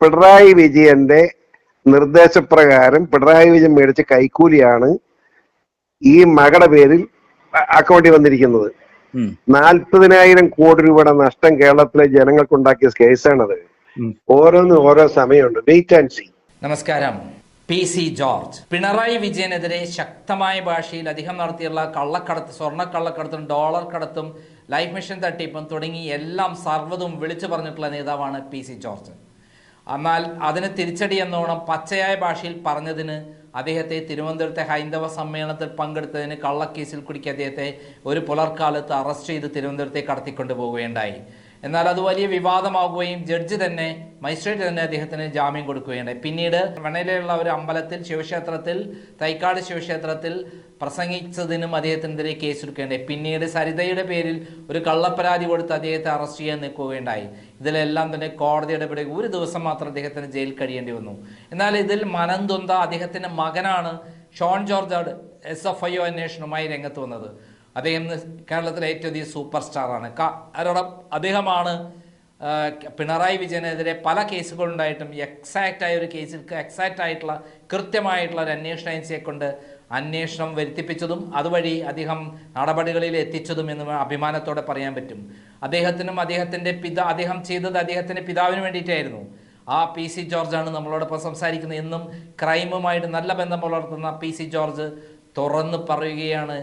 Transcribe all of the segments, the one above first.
പിണറായി വിജയന്റെ നിർദ്ദേശപ്രകാരം പിണറായി വിജയൻ മേടിച്ച കൈക്കൂലിയാണ് ഈ മകളുടെ പേരിൽ അക്കൗണ്ടിൽ വന്നിരിക്കുന്നത്. നാൽപ്പതിനായിരം കോടി രൂപയുടെ നഷ്ടം കേരളത്തിലെ ജനങ്ങൾക്കുണ്ടാക്കിയ കേസാണത്. ഓരോന്ന് ഓരോന്നും ഓരോ സമയമുണ്ട്. വെയിറ്റ് ആൻഡ് സി നമസ്കാരം. P C George. പിണറായി വിജയനെതിരെ ശക്തമായ ഭാഷയിൽ അധികം നടത്തിയുള്ള കള്ളക്കടത്ത് സ്വർണക്കള്ളക്കടത്തും ഡോളർ കടത്തും ലൈഫ് മിഷൻ തട്ടിപ്പും തുടങ്ങി എല്ലാം സർവതും വിളിച്ചു പറഞ്ഞിട്ടുള്ള നേതാവാണ് പി സി ജോർജ്. എന്നാൽ അതിന് തിരിച്ചടി എന്നോണം പച്ചയായ ഭാഷയിൽ പറഞ്ഞതിന് അദ്ദേഹത്തെ തിരുവനന്തപുരത്തെ ഹൈന്ദവ സമ്മേളനത്തിൽ പങ്കെടുത്തതിന് കള്ളക്കേസിൽ കുടുക്കി അദ്ദേഹത്തെ ഒരു പുലർക്കാലത്ത് അറസ്റ്റ് ചെയ്ത് തിരുവനന്തപുരത്തേക്ക് കടത്തിക്കൊണ്ടു പോവുകയുണ്ടായി എന്നാൽ അത് വലിയ വിവാദമാവുകയും ജഡ്ജി തന്നെ മജിസ്ട്രേറ്റ് തന്നെ അദ്ദേഹത്തിന് ജാമ്യം കൊടുക്കുകയുണ്ടായി. പിന്നീട് വണയിലുള്ള ഒരു അമ്പലത്തിൽ ശിവക്ഷേത്രത്തിൽ തൈക്കാട് ശിവക്ഷേത്രത്തിൽ പ്രസംഗിച്ചതിനും അദ്ദേഹത്തിനെതിരെ കേസെടുക്കുകയുണ്ടായി. പിന്നീട് സരിതയുടെ പേരിൽ ഒരു കള്ളപ്പരാതി കൊടുത്ത് അദ്ദേഹത്തെ അറസ്റ്റ് ചെയ്യാൻ നിൽക്കുകയുണ്ടായി. ഇതിലെല്ലാം തന്നെ കോടതി ഇടപെടുക ഒരു ദിവസം മാത്രം അദ്ദേഹത്തിന് ജയിലിൽ കഴിയേണ്ടി വന്നു. എന്നാൽ ഇതിൽ മനന്തുന്ത അദ്ദേഹത്തിന്റെ മകനാണ് Shone George S F I O അന്വേഷണവുമായി രംഗത്ത് വന്നത്. അദ്ദേഹം കേരളത്തിലെ ഏറ്റവും അധികം സൂപ്പർ സ്റ്റാറാണ്. കാരണം അദ്ദേഹമാണ് പിണറായി വിജയനെതിരെ പല കേസുകളുണ്ടായിട്ടും എക്സാക്റ്റ് ആയ ഒരു കേസിൽ എക്സാക്റ്റ് ആയിട്ടുള്ള കൃത്യമായിട്ടുള്ള ഒരു അന്വേഷണ ഏജൻസിയെ കൊണ്ട് അന്വേഷണം വരുത്തിപ്പിച്ചതും അതുവഴി അദ്ദേഹം നടപടികളിൽ എത്തിച്ചതും എന്ന് അഭിമാനത്തോടെ പറയാൻ പറ്റും. അദ്ദേഹത്തിനും അദ്ദേഹത്തിന്റെ പിതാ അദ്ദേഹം ചെയ്തത് അദ്ദേഹത്തിന്റെ പിതാവിന് വേണ്ടിയിട്ടായിരുന്നു. ആ പി സി ജോർജാണ് നമ്മളോടൊപ്പം സംസാരിക്കുന്നത്. എന്നും ക്രൈമുമായിട്ട് നല്ല ബന്ധം പുലർത്തുന്ന പി സി ജോർജ് തുറന്ന് പറയുകയാണ്.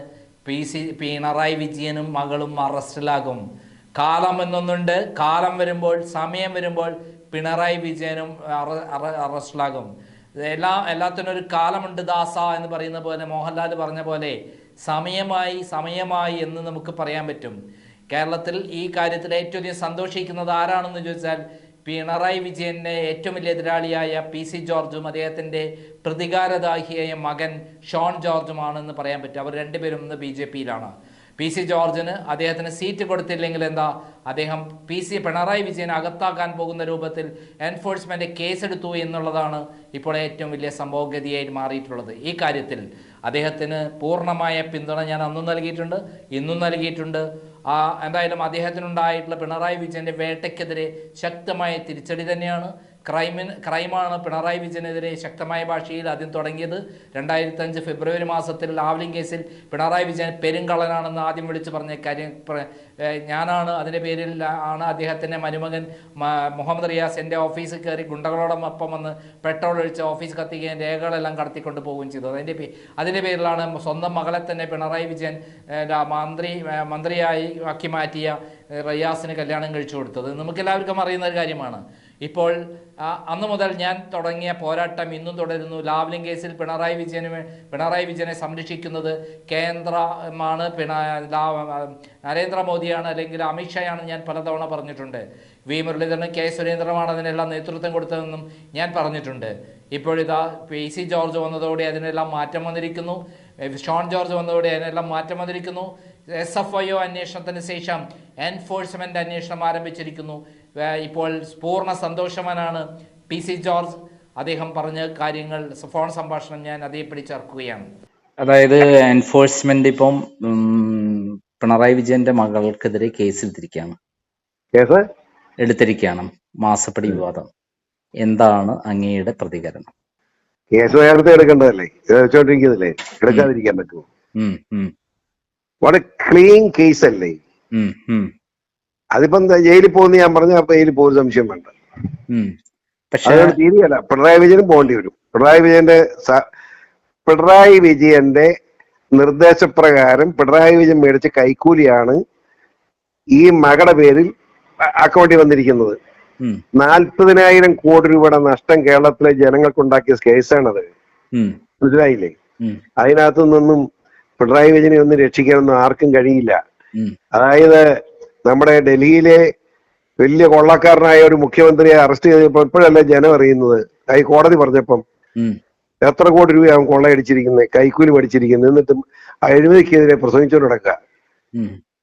പി സി പിണറായി വിജയനും മകളും അറസ്റ്റിലാകും. കാലം എന്നൊന്നുണ്ട്. കാലം വരുമ്പോൾ സമയം വരുമ്പോൾ പിണറായി വിജയനും അറ- അറ- അറസ്റ്റിലാകും. എല്ലാ എല്ലാത്തിനും ഒരു കാലമുണ്ട് ദാസ എന്ന് പറയുന്ന പോലെ മോഹൻലാൽ പറഞ്ഞ പോലെ സമയമായി സമയമായി എന്ന് നമുക്ക് പറയാൻ പറ്റും. കേരളത്തിൽ ഈ കാര്യത്തിൽ ഏറ്റവും അധികം സന്തോഷിക്കുന്നത് ആരാണെന്ന് ചോദിച്ചാൽ പിണറായി വിജയന്റെ ഏറ്റവും വലിയ എതിരാളിയായ പി സി ജോർജും അദ്ദേഹത്തിന്റെ പ്രതികാരദാഹിയായ മകൻ ഷോൺ ജോർജുമാണെന്ന് പറയാൻ പറ്റും. അവർ രണ്ടുപേരും ഇന്ന് ബി ജെ പിയിലാണ്. പി സി ജോർജിന് അദ്ദേഹത്തിന് സീറ്റ് കൊടുത്തില്ലെങ്കിൽ എന്താ? അദ്ദേഹം പി സി പിണറായി വിജയനെ അകത്താക്കാൻ പോകുന്ന രൂപത്തിൽ എൻഫോഴ്സ്മെന്റ് കേസെടുത്തു എന്നുള്ളതാണ് ഇപ്പോൾ ഏറ്റവും വലിയ സംഭവഗതിയായി മാറിയിട്ടുള്ളത്. ഈ കാര്യത്തിൽ അദ്ദേഹത്തിന് പൂർണമായ പിന്തുണ ഞാൻ അന്നും നൽകിയിട്ടുണ്ട് ഇന്നും നൽകിയിട്ടുണ്ട്. ആ എന്തായാലും അദ്ദേഹത്തിനുണ്ടായിട്ടുള്ള പിണറായി വിജയന്റെ വേട്ടയ്ക്കെതിരെ ശക്തമായ തിരിച്ചടി തന്നെയാണ്. ക്രൈമിന് ക്രൈമാണ് പിണറായി വിജയനെതിരെ ശക്തമായ ഭാഷയിൽ ആദ്യം തുടങ്ങിയത്. രണ്ടായിരത്തി അഞ്ച് ഫെബ്രുവരി മാസത്തിൽ ലാവ്ലിംഗ് കേസിൽ പിണറായി വിജയൻ പെരുങ്കള്ളനാണെന്ന് ആദ്യം വിളിച്ചു പറഞ്ഞ കാര്യം ഞാനാണ്. അതിന്റെ പേരിൽ ആണ് അദ്ദേഹത്തിന്റെ മരുമകൻ മുഹമ്മദ് റിയാസ് എന്റെ ഓഫീസിൽ കയറി ഗുണ്ടകളോടൊപ്പം വന്ന് പെട്രോൾ ഒഴിച്ച് ഓഫീസ് കത്തിക്കുകയും രേഖകളെല്ലാം കടത്തിക്കൊണ്ട് പോവുകയും ചെയ്തു. അതിന്റെ അതിന്റെ പേരിലാണ് സ്വന്തം മകളെ തന്നെ പിണറായി വിജയൻ മന്ത്രി മന്ത്രിയായി ആക്കി മാറ്റിയ റിയാസിന് കല്യാണം കഴിച്ചു കൊടുത്തത്. നമുക്കെല്ലാവർക്കും അറിയുന്ന ഒരു കാര്യമാണ്. ഇപ്പോൾ അന്ന് മുതൽ ഞാൻ തുടങ്ങിയ പോരാട്ടം ഇന്നും തുടരുന്നു. ലാവ്ലിംഗ് കേസിൽ പിണറായി വിജയന് പിണറായി വിജയനെ സംരക്ഷിക്കുന്നത് കേന്ദ്രമാണ്. പിണ നരേന്ദ്രമോദിയാണ് അല്ലെങ്കിൽ അമിത്ഷായാണ് ഞാൻ പലതവണ പറഞ്ഞിട്ടുണ്ട്. വി. മുരളീധരനും കെ. സുരേന്ദ്രമാണ് അതിനെല്ലാം നേതൃത്വം കൊടുത്തതെന്നും ഞാൻ പറഞ്ഞിട്ടുണ്ട്. ഇപ്പോഴിതാ പി. സി. ജോർജ് വന്നതോടെ അതിനെല്ലാം മാറ്റം വന്നിരിക്കുന്നു. ഷോൺ ജോർജ് വന്നതോടെ അതിനെല്ലാം മാറ്റം വന്നിരിക്കുന്നു. എസ് എഫ് ഐ ഒ അന്വേഷണത്തിന് ശേഷം എൻഫോഴ്സ്മെന്റ് അന്വേഷണം ആരംഭിച്ചിരിക്കുന്നു. ഇപ്പോൾ പൂർണ സന്തോഷവാനാണ് പി സി ജോർജ്. അദ്ദേഹം പറഞ്ഞ കാര്യങ്ങൾ ഫോൺ സംഭാഷണം ഞാൻ അതേപടി ചേർക്കുകയാണ് അതായത് എൻഫോഴ്സ്മെന്റ് ഇപ്പം പിണറായി വിജയന്റെ മകൾക്കെതിരെ കേസ് എടുത്തിരിക്കുകയാണ് കേസ്? എടുത്തിരിക്കുകയാണ്. മാസപ്പടി വിവാദം. എന്താണ് അങ്ങയുടെ പ്രതികരണം? കേസ് നേരത്തെ എടുക്കേണ്ടതല്ലേ? എടുക്കാതിരിക്കാൻ പറ്റുമോ? വളരെ ക്ലീൻ കേസ് അല്ലേ? അതിപ്പം ജയിലിൽ പോകുന്ന ഞാൻ പറഞ്ഞ അപ്പൊ ജയിലിൽ പോകുന്ന സംശയം വേണ്ട. ഉം. തീരുകയല്ല പിണറായി വിജയനും പോകേണ്ടി വരും. പിണറായി വിജയന്റെ പിണറായി വിജയന്റെ നിർദ്ദേശപ്രകാരം പിണറായി വിജയൻ മേടിച്ച കൈക്കൂലിയാണ് ഈ മകളുടെ പേരിൽ അക്കൗണ്ടിൽ വന്നിരിക്കുന്നത്. നാൽപ്പതിനായിരം കോടി രൂപയുടെ നഷ്ടം കേരളത്തിലെ ജനങ്ങൾക്കുണ്ടാക്കിയ കേസാണത്. മനസ്സിലായില്ലേ? അതിനകത്തു നിന്നും പിണറായി വിജയനെ ഒന്നും രക്ഷിക്കാനൊന്നും ആർക്കും കഴിയില്ല. അതായത് നമ്മുടെ ഡൽഹിയിലെ വലിയ കൊള്ളക്കാരനായ ഒരു മുഖ്യമന്ത്രിയെ അറസ്റ്റ് ചെയ്തപ്പോൾ ഇപ്പോഴല്ലേ ജനം അറിയുന്നത്? ഹൈക്കോടതി കോടതി പറഞ്ഞപ്പം എത്ര കോടി രൂപയാവും കൊള്ളയടിച്ചിരിക്കുന്നത് കൈക്കൂലി പഠിച്ചിരിക്കുന്നത് എന്നിട്ടും അഴിമതിക്കെതിരെ പ്രസംഗിച്ചുകൊണ്ട് നടക്കുക.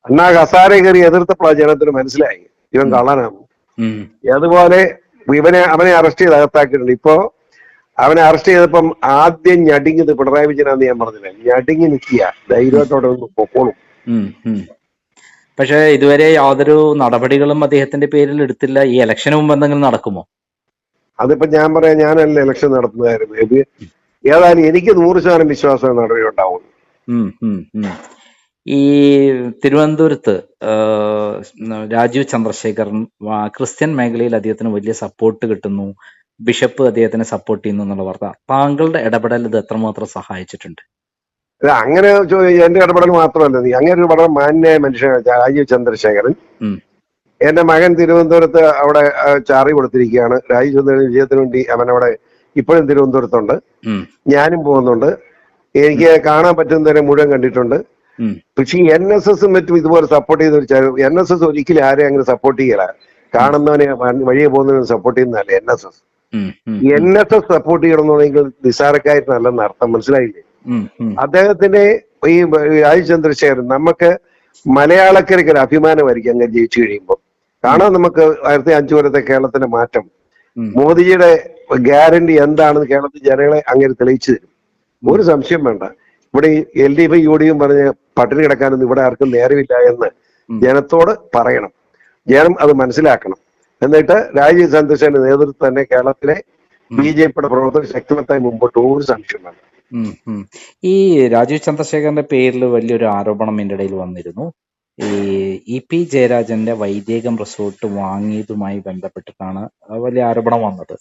അണ്ണാ ഹസാരെ കയറി എതിർത്തപ്പോൾ ജനത്തിന് മനസ്സിലായി. ഇവൻ കള്ളനാണ്. അതുപോലെ ഇവനെ അവനെ അറസ്റ്റ് ചെയ്ത് അകത്താക്കിയിട്ടുണ്ട്. ഇപ്പോ അവനെ അറസ്റ്റ് ചെയ്തപ്പം ആദ്യം ഞടിങ്ങിത് പിണറായി വിജയനാന്ന് ഞാൻ പറഞ്ഞില്ല? ഞടിങ്ങി നിൽക്കുക ധൈര്യത്തോടെ ഒന്ന് പൊക്കോളും. പക്ഷെ ഇതുവരെ യാതൊരു നടപടികളും അദ്ദേഹത്തിന്റെ പേരിൽ എടുത്തില്ല. ഈ ഇലക്ഷന് മുമ്പ് എന്തെങ്കിലും നടക്കുമോ? അതിപ്പോ ഞാൻ പറയാം ഞാനല്ല ഇലക്ഷൻ നടത്തുന്നതായിരുന്നു. ഇത് ഏതായാലും എനിക്ക് നൂറ് ശതമാനം വിശ്വാസം നടപടി ഉണ്ടാവും ഉം, ഉം, ഉം. ഈ തിരുവനന്തപുരത്ത് രാജീവ് ചന്ദ്രശേഖരൻ ക്രിസ്ത്യൻ മേഖലയിൽ അദ്ദേഹത്തിന് വലിയ സപ്പോർട്ട് കിട്ടുന്നു. ബിഷപ്പ് അദ്ദേഹത്തിനെ സപ്പോർട്ട് ചെയ്യുന്നു എന്നുള്ള വാർത്ത. താങ്കളുടെ ഇടപെടൽ ഇത് എത്രമാത്രം സഹായിച്ചിട്ടുണ്ട്? അങ്ങനെ എന്റെ ഇടപെടൽ മാത്രമല്ല. നീ അങ്ങനെ ഒരു വളരെ മാന്യായ മനുഷ്യനാണ് രാജീവ് ചന്ദ്രശേഖരൻ. എന്റെ മകൻ തിരുവനന്തപുരത്ത് അവിടെ ചാറി കൊടുത്തിരിക്കുകയാണ്. രാജീവ് ചന്ദ്രൻ വിജയത്തിന് വേണ്ടി അവൻ അവിടെ ഇപ്പോഴും തിരുവനന്തപുരത്തുണ്ട്. ഞാനും പോകുന്നുണ്ട്. എനിക്ക് കാണാൻ പറ്റുന്നതിനെ മുഴുവൻ കണ്ടിട്ടുണ്ട്. പക്ഷെ എൻ എസ് എസും മറ്റും ഇതുപോലെ സപ്പോർട്ട് ചെയ്യുന്ന എൻ എസ് എസ് ഒരിക്കലും ആരെയും അങ്ങനെ സപ്പോർട്ട് ചെയ്യല. കാണുന്നവനെ വഴിയെ പോകുന്നവനെ സപ്പോർട്ട് ചെയ്യുന്നതല്ല N S S. N S S support ചെയ്യണമെന്നുണ്ടെങ്കിൽ നിസാരക്കാരനല്ലെന്ന് അർത്ഥം മനസ്സിലായില്ലേ? അദ്ദേഹത്തിന്റെ ഈ രാജ് ചന്ദ്രശേഖരൻ നമുക്ക് മലയാളക്കരയ്ക്ക് ഒരു അഭിമാനമായിരിക്കും അങ്ങനെ ജയിച്ചു കഴിയുമ്പോൾ കാണാൻ നമുക്ക് ആയിരത്തി അഞ്ചു കൊല്ലത്തെ കേരളത്തിന്റെ മാറ്റം. മോദിജിയുടെ ഗ്യാരണ്ടി എന്താണെന്ന് കേരളത്തിൽ ജനങ്ങളെ അങ്ങനെ തെളിയിച്ചു തരും. ഒരു സംശയം വേണ്ട. ഇവിടെ L D F U D എഫും പറഞ്ഞ് പട്ടിണി കിടക്കാനൊന്നും ഇവിടെ ആർക്കും നേരമില്ല എന്ന് ജനത്തോട് പറയണം. ജനം അത് മനസ്സിലാക്കണം. എന്നിട്ട് രാജീവ് ചന്ദ്രശേഖരന്റെ നേതൃത്വം തന്നെ കേരളത്തിലെ ബി ജെ പിയുടെ പ്രവർത്തനം ശക്തിമത്തായി മുമ്പോട്ട് പോകും. ഒരു സംശയം ഉം. ഈ രാജീവ് ചന്ദ്രശേഖരന്റെ പേരിൽ വലിയൊരു ആരോപണം എന്റെ ഇടയിൽ വന്നിരുന്നു. ഈ ഇ പി ജയരാജന്റെ വൈദേകം റിസോർട്ട് വാങ്ങിയതുമായി ബന്ധപ്പെട്ടിട്ടാണ് വലിയ ആരോപണം വന്നത്.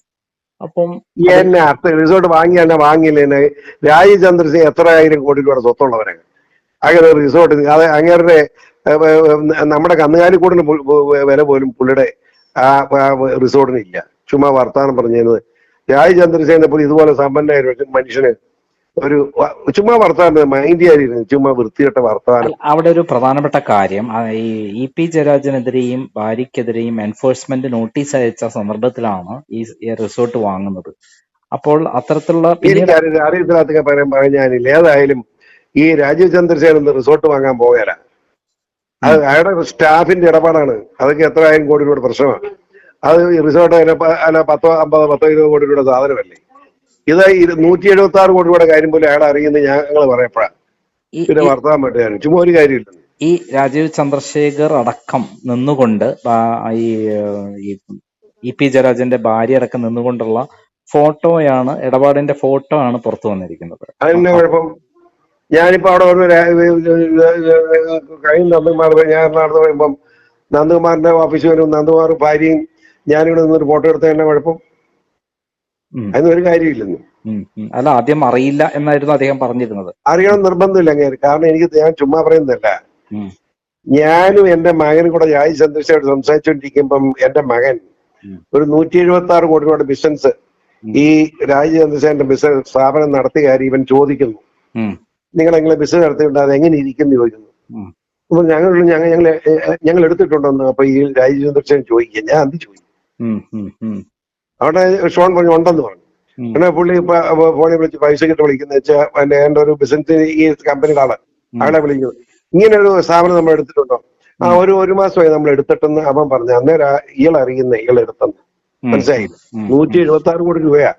അപ്പം എന്നെ അർത്ഥ റിസോർട്ട് വാങ്ങി തന്നെ വാങ്ങിയില്ലേ. രാജീവ് ചന്ദ്രസിംഗ് എത്ര ആയിരം കോടി രൂപയുടെ സ്വത്തുള്ളവരാണ് അങ്ങനെ റിസോർട്ട് അത് അങ്ങേരുടെ നമ്മുടെ കന്നുകാലിക്കൂടിന് വില പോലും പുള്ളിയുടെ ആ റിസോർട്ടിന് ഇല്ല. ചുമ്മാ വർത്താനം പറഞ്ഞിരുന്നത്. രാജ് ചന്ദ്രസേനെ പോലെ ഇതുപോലെ സമ്പന്നായിരുന്നു മനുഷ്യന് ഒരു ചുമ്മാ വർത്താനം മൈൻഡ് ചെയ്യാതിരുന്നു ചുമ്മാ വൃത്തികെട്ട വർത്താനം. അവിടെ ഒരു പ്രധാനപ്പെട്ട കാര്യം ഈ ഇ പി ജയരാജനെതിരെയും ഭാര്യക്കെതിരെയും എൻഫോഴ്സ്മെന്റ് നോട്ടീസ് അയച്ച സന്ദർഭത്തിലാണ് ഈ റിസോർട്ട് വാങ്ങുന്നത്. അപ്പോൾ അത്തരത്തിലുള്ള അറിയത്തില്ലാത്ത പറയാൻ പറഞ്ഞാനില്ല ഏതായാലും ഈ രാജീവ് ചന്ദ്രസേന റിസോർട്ട് വാങ്ങാൻ അത് അയാളുടെ സ്റ്റാഫിന്റെ ഇടപാടാണ്. അതൊക്കെ എത്ര ആയിരം കോടി രൂപയുടെ പ്രശ്നമാണ്. അത് റിസോർട്ട് അല്ല പത്തോ അമ്പതോ പത്തോ ഇരുപത് കോടി രൂപയുടെ സാധനമല്ലേ? ഇത് നൂറ്റി എഴുപത്തി ആറ് കോടി രൂപയുടെ കാര്യം പോലും അയാൾ അറിയുന്നത് ഞങ്ങൾ പറയപ്പോഴാണ് പിന്നെ വർത്താൻ പറ്റുകയാണ് ചുമ്മാ ഒരു കാര്യമില്ല. ഈ രാജീവ് ചന്ദ്രശേഖർ അടക്കം നിന്നുകൊണ്ട് ഈ ഇ പി ജയരാജന്റെ ഭാര്യ അടക്കം നിന്നുകൊണ്ടുള്ള ഫോട്ടോയാണ് ഇടപാടിന്റെ ഫോട്ടോ ആണ് പുറത്തു വന്നിരിക്കുന്നത്. ഞാനിപ്പോ അവിടെ ഒരു രാ- കഴിഞ്ഞ നന്ദകുമാർ ഞാൻ നടന്നു പറയുമ്പം നന്ദകുമാറിന്റെ ഓഫീസിൽ വരും നന്ദകുമാർ ഭാര്യയും ഞാനിവിടെ നിന്നൊരു ഫോട്ടോ എടുത്ത തന്നെ കുഴപ്പം. അതിനൊരു ഒരു കാര്യമില്ലെന്ന്. അല്ല ആദ്യം അറിയില്ല എന്നായിരുന്നു അദ്ദേഹം പറഞ്ഞിരുന്നത്. അറിയണം നിർബന്ധമില്ല അങ്ങനെ കാരണം എനിക്ക് ഞാൻ ചുമ്മാ പറയുന്നില്ല ഞാനും എന്റെ മകനും കൂടെ രാജ് ചന്ദ്രശേഖർ സംസാരിച്ചുകൊണ്ടിരിക്കുമ്പം എന്റെ മകൻ ഒരു നൂറ്റി എഴുപത്തി ആറ് കോടി രൂപയുടെ ബിസിനസ് ഈ രാജ് ചന്ദ്രശേഖരന്റെ ബിസിനസ് സ്ഥാപനം നടത്തിയ കാര്യം ഇവൻ ചോദിക്കുന്നു. നിങ്ങൾ എങ്ങനെ ബിസിനസ് നടത്തിയിട്ട് അത് എങ്ങനെ ഇരിക്കുന്നു ചോദിക്കുന്നു. അപ്പൊ ഞങ്ങൾ ഞങ്ങൾ ഞങ്ങൾ ഞങ്ങൾ എടുത്തിട്ടുണ്ടെന്ന് അപ്പൊ ഈ രാജീവ് ചന്ദ്രശേഖരൻ ചോദിക്കുക. ഞാൻ എന്ത് ചോദിക്കും? അവിടെ ഷോൺ പറഞ്ഞു ഉണ്ടെന്ന് പറഞ്ഞു. പിന്നെ പുള്ളി ഫോണിൽ വിളിച്ച് പൈസ കിട്ടി വിളിക്കുന്ന വെച്ചാൽ എന്റെ ഒരു ബിസിനസ് ഈ കമ്പനിയുടെ ആൾ. ആളെ വിളിക്കുന്നത്. ഇങ്ങനെ ഒരു സ്ഥാപനം നമ്മൾ എടുത്തിട്ടുണ്ടോ? ആ ഒരു ഒരു മാസമായി നമ്മൾ എടുത്തിട്ടെന്ന് അവൻ പറഞ്ഞു അന്നേരം ഇയാൾ അറിയുന്ന ഇയാൾ എടുത്തെന്ന്. മനസ്സിലായി നൂറ്റി എഴുപത്തി ആറ് കോടി രൂപയാ.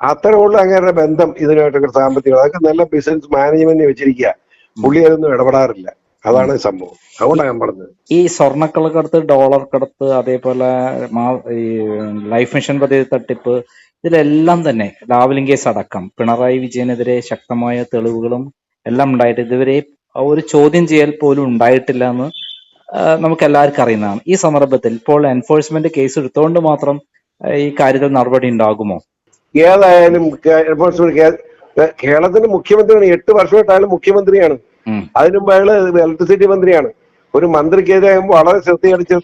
അത്ര അങ്ങേരുടെ ബന്ധം ഇതിനായിട്ടൊക്കെ സാമ്പത്തികം. അതൊക്കെ നല്ല ബിസിനസ് മാനേജ്മെന്റ് വെച്ചിരിക്കുക. പുള്ളി അതൊന്നും ഇടപെടാറില്ല. അതാണ് സംഭവം. അതുകൊണ്ടാണ് ഞാൻ പറഞ്ഞത്. ഈ സ്വർണക്കളക്കടത്ത് ഡോളർ കടത്ത് അതേപോലെ ഈ ലൈഫ് മിഷൻ പദ്ധതി തട്ടിപ്പ് ഇതിലെല്ലാം തന്നെ ലാവലിംഗ് കേസ് അടക്കം പിണറായി വിജയനെതിരെ ശക്തമായ തെളിവുകളും എല്ലാം ഉണ്ടായിട്ട് ഇതുവരെ ഒരു ചോദ്യം ചെയ്യൽ പോലും ഉണ്ടായിട്ടില്ല എന്ന് നമുക്ക് എല്ലാവർക്കും അറിയുന്നതാണ്. ഈ സന്ദർഭത്തിൽ ഇപ്പോൾ എൻഫോഴ്സ്മെന്റ് കേസ് എടുത്തുകൊണ്ട് മാത്രം ഈ കാര്യത്തിൽ നടപടി ഉണ്ടാകുമോ? ഏതായാലും കേരളത്തിന്റെ മുഖ്യമന്ത്രിയാണ്. എട്ട് വർഷമായിട്ടായാലും മുഖ്യമന്ത്രിയാണ്. അതിനുമുമ്പ് അതിനു മുമ്പ് അയാൾ ഇലക്ട്രിസിറ്റി മന്ത്രിയാണ്. ഒരു മന്ത്രിക്കെതിരെ വളരെ ശ്രദ്ധയടിച്ച്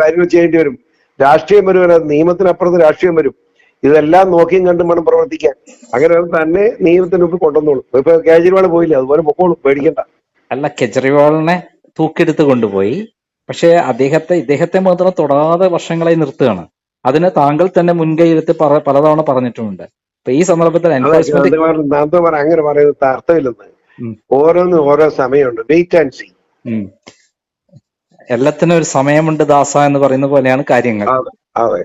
കാര്യങ്ങൾ ചെയ്യേണ്ടി വരും. രാഷ്ട്രീയം വരും നിയമത്തിനപ്പുറത്ത് രാഷ്ട്രീയം വരും. ഇതെല്ലാം നോക്കിയും കണ്ടും വേണം പ്രവർത്തിക്കാൻ. അങ്ങനെ തന്നെ നിയമത്തിന് മുമ്പ് കൊണ്ടുവന്നോളൂ. ഇപ്പൊ കേജ്രിവാൾ പോയില്ലേ? അതുപോലെ പൊക്കോളൂ. പേടിക്കണ്ട. അല്ല കെജ്രിവാളിനെ തൂക്കെടുത്ത് കൊണ്ടുപോയി. പക്ഷേ അദ്ദേഹത്തെ ഇദ്ദേഹത്തെ മാത്രം തൊടാതെ വർഷങ്ങളായി നിർത്തുകയാണ്. അതിന് താങ്കൾ തന്നെ മുൻകൈയെടുത്ത് പറ പലതവണ പറഞ്ഞിട്ടുമുണ്ട്. അപ്പൊ ഈ സന്ദർഭത്തിൽ അങ്ങനെ പറയുന്നത് അർത്ഥമില്ലെന്ന് ഓരോന്ന് ഓരോ സമയമുണ്ട്. Wait and see. എല്ലാത്തിനും ഒരു സമയമുണ്ട് ദാസ എന്ന് പറയുന്ന പോലെയാണ് കാര്യങ്ങൾ. അതെ.